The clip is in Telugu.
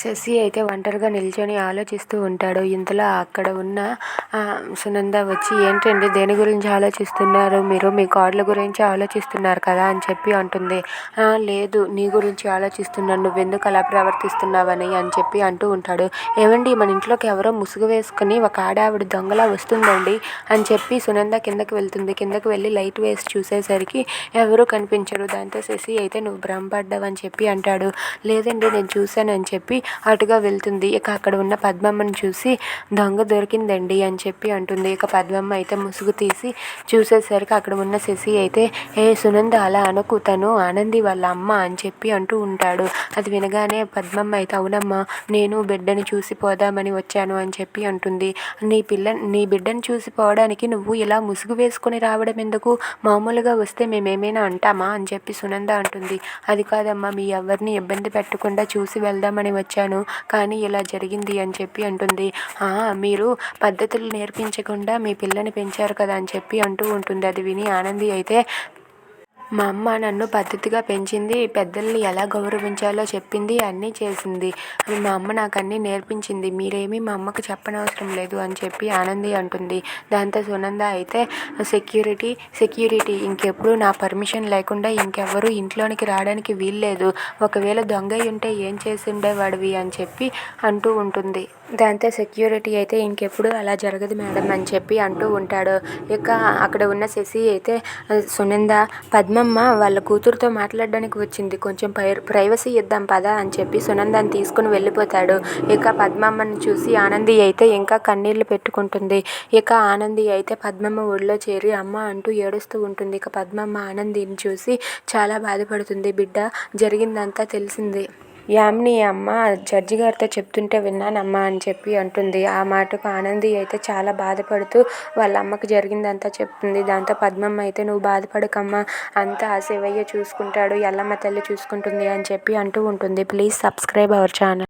శశి అయితే ఒంటరిగా నిల్చొని ఆలోచిస్తూ ఉంటాడు. ఇంతలో అక్కడ ఉన్న సునంద వచ్చి ఏంటండి దేని గురించి ఆలోచిస్తున్నారు? మీరు మీ కార్డుల గురించి ఆలోచిస్తున్నారు కదా అని చెప్పి అంటుంది. లేదు నీ గురించి ఆలోచిస్తున్నాను. నువ్వెందుకు అలా ప్రవర్తిస్తున్నావని అని చెప్పి అంటూ ఉంటాడు. ఏమండి మన ఇంట్లోకి ఎవరో ముసుగు వేసుకుని ఒక ఆడావిడ దొంగలా వస్తుందండి అని చెప్పి సునంద కిందకి వెళ్తుంది. కిందకి వెళ్ళి లైట్ వేసి చూసేసరికి ఎవరూ కనిపించరు. దాంతో శశి అయితే నువ్వు భ్రమపడ్డావని చెప్పి అంటాడు. లేదండి నేను చూశానని చెప్పి అటుగా వెళ్తుంది. ఇక అక్కడ ఉన్న పద్మమ్మని చూసి దొంగ దొరికిందండి అని చెప్పి అంటుంది. ఇక పద్మమ్మ అయితే ముసుగు తీసి చూసేసరికి అక్కడ ఉన్న శశి అయితే ఏ సునంద అలా అనుకు. తను ఆనంది వాళ్ళ అమ్మ అని చెప్పి అంటూ ఉంటాడు. అది వినగానే పద్మమ్మ అయితే అవునమ్మా నేను బిడ్డని చూసి పోదామని వచ్చాను అని చెప్పి అంటుంది. నీ పిల్ల నీ బిడ్డను చూసి పోవడానికి నువ్వు ఇలా ముసుగు వేసుకొని రావడం ఎందుకు? మామూలుగా వస్తే మేమేమైనా అంటామా? అని చెప్పి సునంద అంటుంది. అది కాదమ్మా మీ ఎవరిని ఇబ్బంది పెట్టకుండా చూసి వెళ్దామని వచ్చాను. కానీ ఇలా జరిగింది అని చెప్పి అంటుంది. మీరు పద్ధతులు నేర్పించకుండా మీ పిల్లని పెంచారు కదా అని చెప్పి అంటూ ఉంటుంది. అది విని ఆనంది అయితే మా అమ్మ నన్ను పద్ధతిగా పెంచింది పెద్దల్ని ఎలా గౌరవించాలో చెప్పింది అన్నీ చేసింది. అని మా అమ్మ నాకు అన్నీ నేర్పించింది. మీరేమీ మా అమ్మకు చెప్పనవసరం లేదు అని చెప్పి ఆనంది అంటుంది. దాంతో సునంద అయితే సెక్యూరిటీ సెక్యూరిటీ ఇంకెప్పుడు నా పర్మిషన్ లేకుండా ఇంకెవ్వరూ ఇంట్లోనికి రావడానికి వీల్లేదు. ఒకవేళ దొంగ ఉంటే ఏం చేసి ఉండేవాడివి అని చెప్పి అంటూ ఉంటుంది. దాంతో సెక్యూరిటీ అయితే ఇంకెప్పుడు అలా జరగదు మేడం అని చెప్పి అంటూ ఉంటాడు. ఇక అక్కడ ఉన్న శశి అయితే సునంద పద్మ పద్మమ్మ వాళ్ళ కూతురుతో మాట్లాడడానికి వచ్చింది. కొంచెం ప్రైవసీ ఇద్దాం పదా అని చెప్పి సునందాన్ని తీసుకుని వెళ్ళిపోతాడు. ఇక పద్మమ్మని చూసి ఆనంది అయితే ఇంకా కన్నీళ్ళు పెట్టుకుంటుంది. ఇక ఆనంది అయితే పద్మమ్మ ఒడిలో చేరి అమ్మ అంటూ ఏడుస్తూ ఉంటుంది. ఇక పద్మమ్మ ఆనందిని చూసి చాలా బాధపడుతుంది. బిడ్డ జరిగిందంతా తెలిసింది. యామిని అమ్మ జడ్జి గారితో చెప్తుంటే విన్నానమ్మా అని చెప్పి అంటుంది. ఆ మాటకు ఆనంది అయితే చాలా బాధపడుతూ వాళ్ళ అమ్మకి జరిగిందంతా చెప్తుంది. దాంతో పద్మమ్మ అయితే నువ్వు బాధపడకమ్మా. అంతా ఆ శివయ్య చూసుకుంటాడు ఎల్లమ్మ తల్లి చూసుకుంటుంది అని చెప్పి అంటూ ఉంటుంది. Please subscribe our channel.